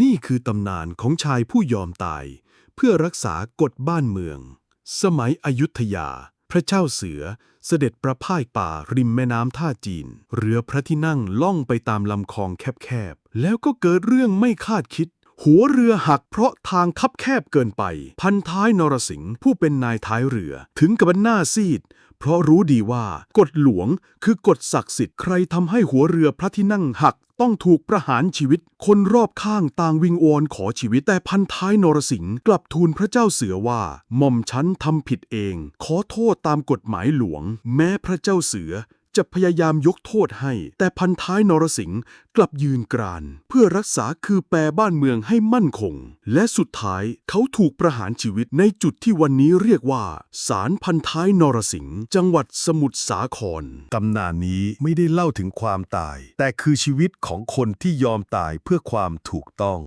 นี่คือตำนานของชายผู้ยอมตาย เพื่อรักษากฎบ้านเมือง สมัยอยุธยา พระเจ้าเสือเสด็จประพายป่าริมแม่น้ำท่าจีน เรือพระที่นั่งล่องไปตามลำคลองแคบๆ แล้วก็เกิดเรื่องไม่คาดคิด หัวเรือหักเพราะทางคับแคบเกินไป พันท้ายนรสิงห์ผู้เป็นนายท้ายเรือถึงกับหน้าซีด เพราะรู้ดีว่ากฎหลวงคือกฎศักดิ์สิทธิ์ใครทำให้หัวเรือพระที่นั่งหัก ต้องถูกประหารชีวิต คนรอบข้างต่างวิงวอนขอชีวิตแต่พันท้ายนรสิงห์กลับทูลพระเจ้าเสือว่าหม่อมฉันทำผิดเอง ขอโทษตามกฎหมายหลวง แม้พระเจ้าเสือ จะพยายามยกโทษให้ แต่พันท้ายนรสิงห์กลับยืนกราน เพื่อรักษาคือแปรบ้านเมืองให้มั่นคง และสุดท้ายเขาถูกประหารชีวิตในจุดที่วันนี้เรียกว่าศาลพันท้ายนรสิงห์จังหวัดสมุทรสาครตำนานนี้ไม่ได้เล่าถึงความตาย แต่คือชีวิตของคนที่ยอมตายเพื่อความถูกต้อง